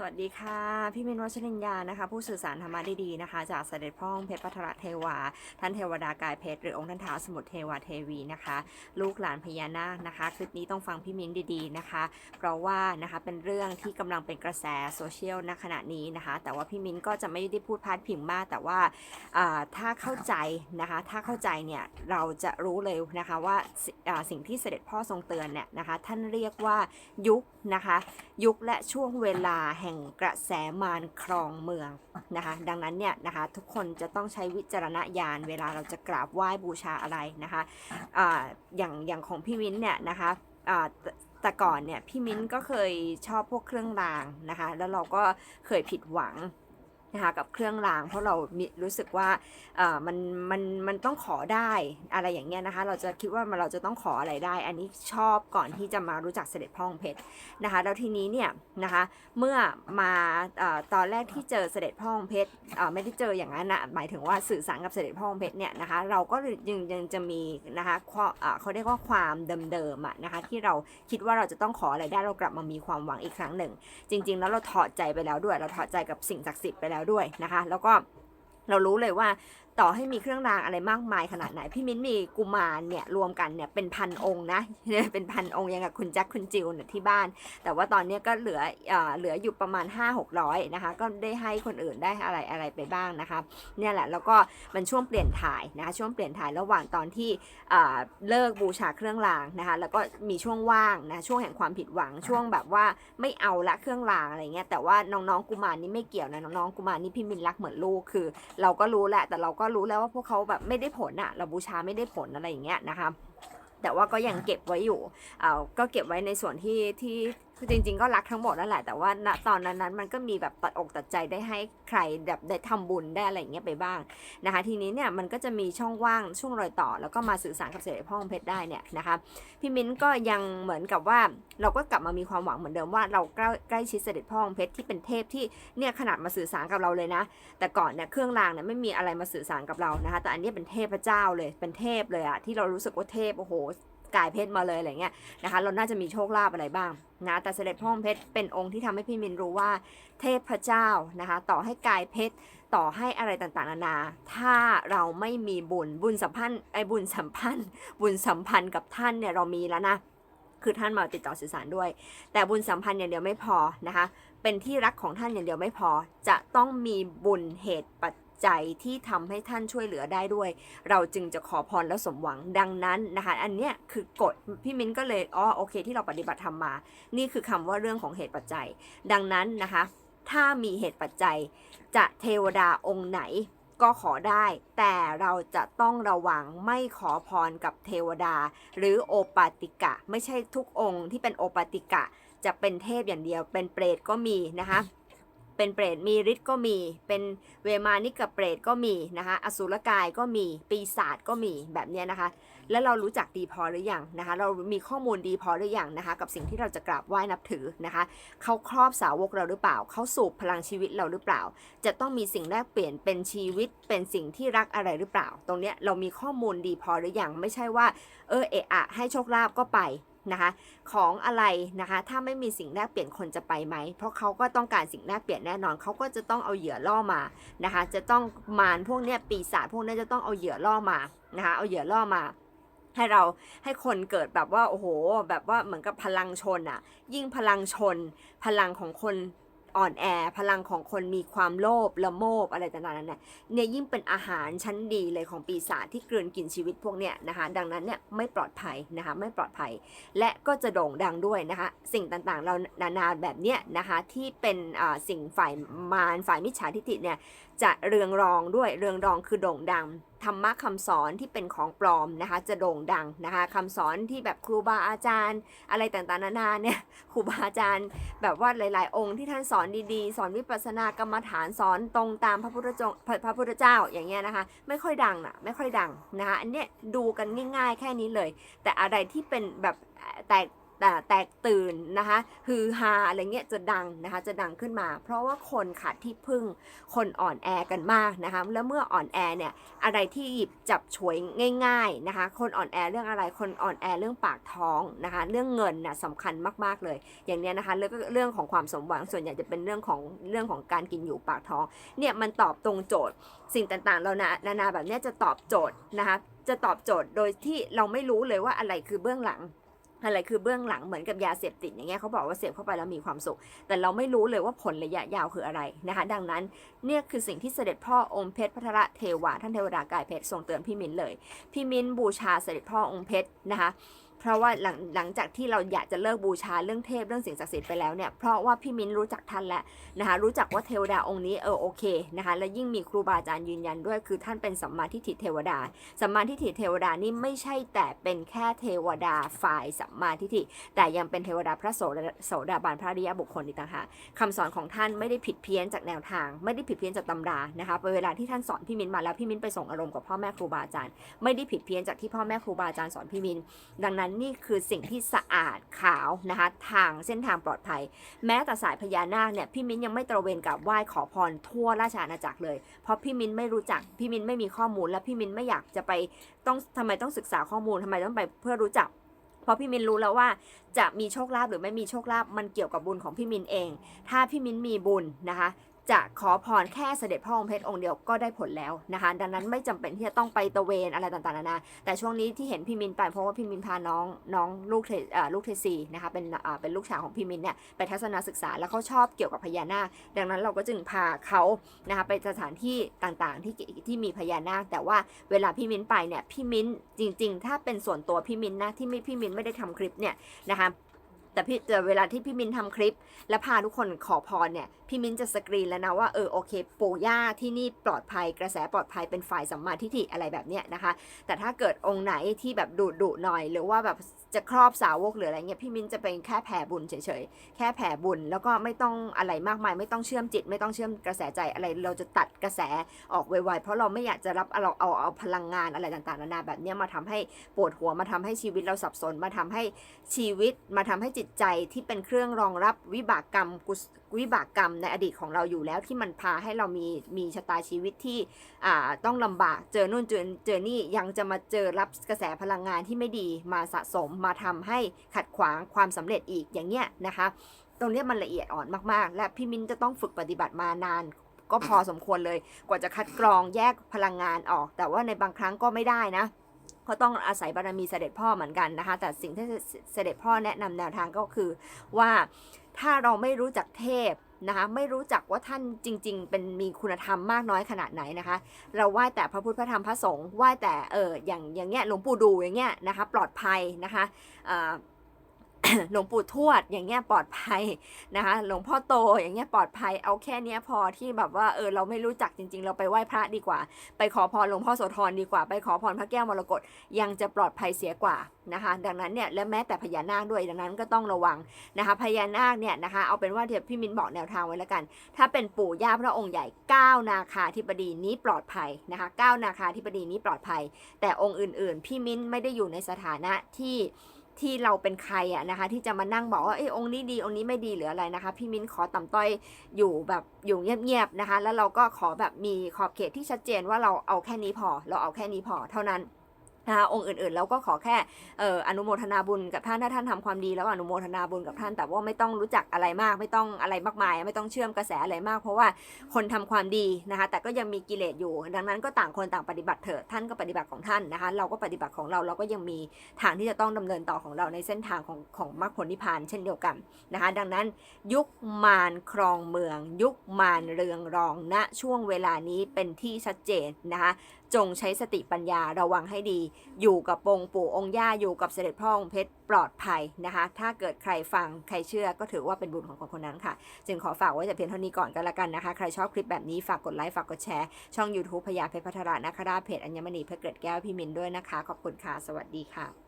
สวัสดีค่ะ พี่มินวัชรินยานะคะ ผู้สื่อสารธรรมะดีๆนะคะ จากเสด็จพ่อองค์เพชรพัทรเทวา ท่านเทวดากายเพชรหรือองค์ท่านท้าวสมุทรเทวาเทวีนะคะ ลูกหลานพญานาคนะคะคลิปนี้ต้องฟังพี่มินดีๆนะคะ เพราะว่านะคะเป็นเรื่องที่กำลังเป็นกระแสโซเชียลณขณะนี้นะคะ แต่ว่าพี่มินก็จะไม่ได้พูดพาดพิงมาก แต่ว่าอ่าถ้าเข้าใจนะคะ ถ้าเข้าใจเนี่ยเราจะรู้เลยนะคะว่าสิอ่าสิ่งที่เสด็จพ่อทรงเตือนเนี่ยนะคะ ท่านเรียกว่ายุคนะคะ ยุคและช่วงเวลาแห่งกระแสมารครองเมืองนะคะ ดังนั้นเนี่ยนะคะทุกคนจะต้องใช้วิจารณญาณเวลาเราจะกราบไหว้บูชาอะไรนะคะอะอย่างอย่างของพี่มิ้นเนี่ยนะคะะแต่ก่อนเนี่ยพี่มิ้นก็เคยชอบพวกเครื่องรางนะคะ แล้วเราก็เคยผิดหวัง นะคะกับเครื่องรางเพราะเรามีรู้สึกว่าเออมันมันมันต้องขอได้อะไรอย่างเงี้ยนะคะเราจะคิดว่ามันเราจะต้องขออะไรได้ อันนี้ชอบก่อนที่จะมารู้จักเสด็จพ่อองเพชรนะคะแล้วทีนี้เนี่ยนะคะเมื่อมาเออตอนแรกที่เจอเสด็จพ่อองเพชรเอ่อไม่ได้เจออย่างนั้นนะหมายถึงว่าสื่อสารกับเสด็จพ่อองเพชรเนี่ยนะคะเราก็ยังยังจะมีนะคะเอ่อเขาเรียกว่าความเดิมๆอะนะคะที่เราคิดว่าเราจะต้องขออะไรได้เรากลับมามีความหวังอีกครั้งหนึ่ง จริง ๆ แล้วเราถอดใจไปแล้วด้วยเราถอดใจกับสิ่งศักดิ์สิทธิ์ไปแล้วด้วยนะคะ แล้วก็เรารู้เลยว่า ต่อให้มีเครื่องรางอะไรมากมายขนาดไหน พี่มิ้นมีกุมารเนี่ยรวมกันเนี่ยเป็นพันองค์นะเป็นพันองค์อยังกับคุณแจ็คคุณจิวเนี่ยที่บ้าน แต่ว่าตอนเนี้ยก็เหลือเอ่อเหลืออยู่ประมาณ 5 6 0 0 นะคะ ก็ได้ให้คนอื่นได้อะไรอะไรไปบ้างนะคะเนี่ยแหละแล้วก็มันช่วงเปลี่ยนถ่ายนะคะช่วงเปลี่ยนถ่ายระหว่างตอนที่เอ่อเลิกบูชาเครื่องรางนะคะแล้วก็มีช่วงว่างนะช่วงแห่งความผิดหวังช่วงแบบว่าไม่เอาละเครื่องรางอะไรเงี้ยแต่ว่าน้องๆกุมารนี่ไม่เกี่ยวนะน้องๆกุมารนี่พี่มินรักเหมือนลูกคือ เราก็รู้แหละแต่เราก็รู้แล้วว่าพวกเขาแบบไม่ได้ผลอะเราบูชาไม่ได้ผลอะไรอย่างเงี้ยนะคะแต่ว่าก็ยังเก็บไว้อยู่ เอาก็เก็บไว้ในส่วนที่ที่ คือจริงๆก็รักทั้งหมดนั่นแหละแต่ว่าณตอนนั้นนั้นมันก็มีแบบตัดอกตัดใจได้ให้ใครแบบได้ทำบุญได้อะไรอย่างเงี้ยไปบ้างนะคะทีนี้เนี่ยมันก็จะมีช่องว่างช่วงรอยต่อ แล้วก็มาสื่อสารกับเสด็จพ่อองเพชรได้เนี่ยนะคะพี่มิ้นก็ยังเหมือนกับว่าเราก็กลับมามีความหวังเหมือนเดิมว่าเราใกล้ใกล้ชิดเสด็จพ่อองเพชรที่เป็นเทพที่เนี่ยขนาดมาสื่อสารกับเราเลยนะ แต่ก่อนเนี่ยเครื่องรางเนี่ยไม่มีอะไรมาสื่อสารกับเรานะคะแต่อันนี้เป็นเทพเจ้าเลยเป็นเทพเลยอะที่เรารู้สึกว่าเทพโอ้โห กายเพชรมาเลยอะไรเงี้ยนะคะเราน่าจะมีโชคลาภอะไรบ้างนะแต่เสด็จพ่อองค์เพชรเป็นองค์ที่ทำให้พี่มินรู้ว่าเทพเจ้านะคะต่อให้กายเพชรต่อให้อะไรต่างๆนานา ถ้าเราไม่มีบุญบุญสัมพันธ์ไอ้บุญสัมพันธ์ บุญสัมพันธ์กับท่านเนี่ยเรามีแล้วนะคือท่านมาติดต่อสื่อสารด้วย แต่บุญสัมพันธ์อย่างเดียวไม่พอนะคะเป็นที่รักของท่านอย่างเดียวไม่พอจะต้องมีบุญเหตุปัจ จัยที่ทำให้ท่านช่วยเหลือได้ด้วย เราจึงจะขอพรแล้วสมหวังดังนั้นนะคะ อันเนี้ยคือกฎพี่มิ้นก็เลยอ๋อโอเค ที่เราปฏิบัติทำมา นี่คือคำว่าเรื่องของเหตุปัจจัย ดังนั้นนะคะ ถ้ามีเหตุปัจจัย จะเทวดาองค์ไหนก็ขอได้ แต่เราจะต้องระวังไม่ขอพรกับเทวดา หรือโอปาติกะ ไม่ใช่ทุกองค์ที่เป็นโอปาติกะ จะเป็นเทพอย่างเดียว เป็นเปรตก็มีนะคะ เป็นเปรตมีฤทธิ์ก็มี เป็นเวมานิกับเปรตก็มีนะคะ อสุรกายก็มี ปีศาจก็มีแบบนี้นะคะ แล้วเรารู้จักดีพอหรือยังนะคะ เรามีข้อมูลดีพอหรือยังนะคะ กับสิ่งที่เราจะกราบไหว้นับถือนะคะ เขาครอบสาวกเราหรือเปล่า เขาสูบพลังชีวิตเราหรือเปล่า จะต้องมีสิ่งแลกเปลี่ยนเป็นชีวิต เป็นสิ่งที่รักอะไรหรือเปล่า ตรงเนี้ยเรามีข้อมูลดีพอหรือยังไม่ใช่ว่า เออเอะอะให้โชคลาภก็ไป นะคะของอะไรนะคะถ้าไม่มีสิ่งแลกเปลี่ยนคนจะไปไหม เพราะเขาก็ต้องการสิ่งแลกเปลี่ยนแน่นอนเขาก็จะต้องเอาเหยื่อล่อมานะคะจะต้องมารพวกเนี้ยปีศาจพวกเนี้ยจะต้องเอาเหยื่อล่อมานะคะเอาเหยื่อล่อมาให้เราให้คนเกิดแบบว่าโอ้โหแบบว่าเหมือนกับพลังชนอะยิ่งพลังชน พลังของคน อ่อนแอพลังของคนมีความโลภละโมบอะไรต่างๆนั้นเนี่ยเนี่ยยิ่งเป็นอาหารชั้นดีเลยของปีศาจที่กลืนกินชีวิตพวกเนี้ยนะคะ ดังนั้นเนี่ยไม่ปลอดภัยนะคะไม่ปลอดภัย และก็จะโด่งดังด้วยนะคะ สิ่งต่างๆเรานานาแบบเนี้ยนะคะที่เป็นสิ่งฝ่ายมารฝ่ายมิจฉาทิฏฐิเนี่ยจะเรืองรองด้วยเรืองรองคือโด่งดังธรรมะคำสอนที่เป็นของปลอมนะคะจะโด่งดังนะคะคำสอนที่แบบครูบาอาจารย์ อะไรต่างๆนานาเนี่ยครูบาอาจารย์ แบบว่าหลาย ๆ องค์ที่ท่านสอนดีๆ สอนวิปัสสนากรรมฐานสอนตรงตามพระพุทธเจ้าพระพระพุทธเจ้าอย่างเงี้ยนะคะไม่ค่อยดังนะไม่ค่อยดังนะคะอันเนี้ยดูกันง่าย ๆ แค่นี้เลย แต่อะไรที่เป็นแบบแตกแต่ แตกตื่นนะคะฮือฮาอะไรเงี้ยจะดังนะคะจะดังขึ้นมา เพราะว่าคนขาดที่พึ่งคนอ่อนแอกันมากนะคะแล้วเมื่ออ่อนแอเนี่ยอะไรที่หยิบจับฉวยง่ายๆนะคะคนอ่อนแอเรื่องอะไรคนอ่อนแอเรื่องปากท้องนะคะเรื่องเงินน่ะสำคัญมากๆเลย อย่างเนี้ยนะคะเรื่องเรื่องของความสมหวังส่วนใหญ่จะเป็นเรื่องของเรื่องของการกินอยู่ปากท้องเนี่ยมันตอบตรงโจทย์สิ่งต่างๆเรานะนานาแบบเนี้ยจะตอบโจทย์นะคะจะตอบโจทย์โดยที่เราไม่รู้เลยว่าอะไรคือเบื้องหลัง อะไรคือเบื้องหลังเหมือนกับยาเสพติดอย่างเงี้ยเขาบอกว่าเสพเข้าไปแล้วมีความสุข แต่เราไม่รู้เลยว่าผลระยะยาวคืออะไรนะคะ ดังนั้นเนี่ยคือสิ่งที่เสด็จพ่อองค์เพชรพัทรเทวาท่านเทวดากายเพชรทรงเตือนพี่มินเลย พี่มินบูชาเสด็จพ่อองค์เพชรนะคะ เพราะว่าหลังหลังจากที่เราอยากจะเลิกบูชาเรื่องเทพเรื่องสิ่งศักดิ์สิทธิ์ไปแล้วเนี่ยเพราะว่าพี่มิ้นรู้จักท่านแล้วนะคะรู้จักว่าเทวดาองค์นี้เออโอเคนะคะและยิ่งมีครูบาอาจารย์ยืนยันด้วยคือท่านเป็นสัมมาทิฏฐิเทวดาสัมมาทิฏฐิเทวดานี่ไม่ใช่แต่เป็นแค่เทวดาฝ่ายสัมมาทิฏฐิแต่ยังเป็นเทวดาพระโสดาบันพระริยบุคคลอีกต่างหากคำสอนของท่านไม่ได้ผิดเพี้ยนจากแนวทาง ไม่ได้ผิดเพี้ยนจากตำรานะคะเวลาที่ท่านสอนพี่มิ้นมาแล้วพี่มิ้นไปส่งอารมณ์กับพ่อแม่ครูบาอาจารย์ ไม่ได้ผิดเพี้ยนจากที่พ่อแม่ครูบาอาจารย์สอนพี่มินดังนั้นนี่คือสิ่งที่สะอาดขาวนะคะทางเส้นทางปลอดภัย แม้แต่สายพญานาคเนี่ยพี่มิ้นยังไม่ตระเวนกราบไหว้ขอพรทั่วราชอาณาจักรเลย เพราะพี่มิ้นไม่รู้จักพี่มิ้นไม่มีข้อมูล และพี่มิ้นไม่อยากจะไปต้องทำไมต้องศึกษาข้อมูลทำไมต้องไปเพื่อรู้จักเพราะพี่มินรู้แล้วว่าจะมีโชคลาภหรือไม่มีโชคลาภมันเกี่ยวกับบุญของพี่มินเอง ถ้าพี่มินมีบุญนะคะ จะขอพรแค่เสด็จพ่อองค์เพชรองค์เดียวก็ได้ผลแล้วนะคะ ดังนั้นไม่จำเป็นที่จะต้องไปตะเวนอะไรต่างๆนานาแต่ช่วงนี้ที่เห็นพี่มินไปเพราะว่าพี่มินพาน้องน้องลูกเทลูกเทซีนะคะเป็นเป็นลูกชายของพี่มินเนี่ยไปทัศนศึกษาแล้วเขาชอบเกี่ยวกับพญานาค ดังนั้นเราก็จึงพาเขานะคะไปสถานที่ต่างๆที่ที่มีพญานาค แต่ว่าเวลาพี่มินไปเนี่ยพี่มินจริง ๆ ถ้าเป็นส่วนตัวพี่มินนะที่ไม่พี่มินไม่ได้ทำคลิปเนี่ยนะคะ แต่พี่แต่เวลาที่พี่มินทำคลิป แล้วพาทุกคนขอพรเนี่ยพี่มินจะสกรีนแล้วนะว่าเออโอเคปู่ย่าที่นี่ปลอดภัย กระแสปลอดภัยเป็นฝ่ายสัมมาทิฏฐิอะไรแบบเนี้ยนะคะ แต่ถ้าเกิดองค์ไหนที่แบบดุดุหน่อย หรือว่าแบบจะครอบสาวกหรืออะไรเงี้ยพี่มินจะเป็นแค่แผ่บุญเฉยๆแค่แผ่บุญแล้วก็ไม่ต้องอะไรมากมาย ไม่ต้องเชื่อมจิต ไม่ต้องเชื่อมกระแสใจอะไรเราจะตัดกระแสออกไวๆเพราะเราไม่อยากจะรับเอาเอาเอาพลังงานอะไรต่างๆนานาแบบเนี้ยมาทำให้ปวดหัวมาทำให้ชีวิตเราสับสน มาทำให้ชีวิตมาทำให้จิตใจที่เป็นเครื่องรองรับวิบากกรรมวิบากกรรมในอดีตของเราอยู่แล้วที่มันพาให้เรามีมีชะตาชีวิตที่ต้องลำบากเจอนู่นเจอเจอนี่ยังจะมาเจอรับกระแสพลังงานที่ไม่ดีมาสะสมมาทำให้ขัดขวางความสำเร็จอีกอย่างเงี้ยนะคะ ตรงนี้มันละเอียดอ่อนมากๆ และพี่มิ้นจะต้องฝึกปฏิบัติมานานก็พอสมควรเลย กว่าจะคัดกรองแยกพลังงานออก แต่ว่าในบางครั้งก็ไม่ได้นะ ก็ต้องอาศัยบารมีเสด็จพ่อเหมือนกันนะคะ แต่สิ่งที่เสด็จพ่อแนะนำแนวทางก็คือว่าถ้าเราไม่รู้จักเทพนะคะไม่รู้จักว่าท่านจริง ๆ เป็นมีคุณธรรมมากน้อยขนาดไหนนะคะ เราไหว้แต่พระพุทธพระธรรมพระสงฆ์ไหว้แต่เอออย่างอย่างเงี้ยหลวงปู่ดูอย่างเงี้ยนะคะ ปลอดภัยนะคะ หลวงปู่ทวดอย่างเงี้ยปลอดภัยนะคะ หลวงพ่อโตอย่างเงี้ยปลอดภัยเอาแค่เนี้ยพอที่แบบว่าเออเราไม่รู้จักจริง ๆ เราไปไหว้พระดีกว่า ไปขอพรหลวงพ่อโสธรดีกว่า ไปขอพรพระแก้วมรกตยังจะปลอดภัยเสียกว่านะคะ ดังนั้นเนี่ยและแม้แต่พญานาคด้วยดังนั้นก็ต้องระวังนะคะ พญานาคเนี่ยนะคะเอาเป็นว่าเดี๋ยวพี่มินบอกแนวทางไว้แล้วกัน ถ้าเป็นปู่ย่าพระองค์ใหญ่9นาคาธิบดีนี้ปลอดภัยนะคะ9นาคาธิบดีนี้ปลอดภัย แต่องค์อื่น ๆ พี่มิ้นไม่ได้อยู่ในสถานะที่ ที่เราเป็นใครอะนะคะ ที่จะมานั่งบอกว่าเอ้องค์นี้ดีองค์นี้ไม่ดีหรืออะไรนะคะ พี่มิ้นขอต่ำต้อยอยู่แบบอยู่เงียบๆนะคะ แล้วเราก็ขอแบบมีขอบเขตที่ชัดเจนว่าเราเอาแค่นี้พอ เราเอาแค่นี้พอเท่านั้น นะคะองค์อื่นๆเราก็ขอแค่อออนุโมทนาบุญกับท่านถ้าท่านทำความดีแล้วอนุโมทนาบุญกับท่าน แต่ว่าไม่ต้องรู้จักอะไรมาก ไม่ต้องอะไรมากมาย ไม่ต้องเชื่อมกระแสอะไรมาก เพราะว่าคนทำความดีนะคะแต่ก็ยังมีกิเลสอยู่ ดังนั้นก็ต่างคนต่างปฏิบัติเถิดท่านก็ปฏิบัติของท่านนะคะเราก็ปฏิบัติของเราเราก็ยังมีทางที่จะต้องดำเนินต่อของเราในเส้นทางของของมรรคผลนิพพานเช่นเดียวกันนะคะดังนั้นยุคมารครองเมือง ยุคมารเรืองรองณช่วงเวลานี้เป็นที่ชัดเจนนะคะ จงใช้สติปัญญาระวังให้ดี อยู่กับปงปู่องค์ย่าอยู่กับเสด็จพ่อองค์เพชรปลอดภัยนะคะ ถ้าเกิดใครฟังใครเชื่อก็ถือว่าเป็นบุญของคนคนนั้นค่ะ จึงขอฝากไว้แต่เพียงเท่านี้ก่อนก็แล้วกันนะคะ ใครชอบคลิปแบบนี้ฝากกดไลค์ฝากกดแชร์ ช่อง YouTube พยาเพชรพัทรานาคราชเพจอัญมณีเพชรเกร็ดแก้วพี่มินด้วยนะคะ ขอบคุณค่ะ สวัสดีค่ะ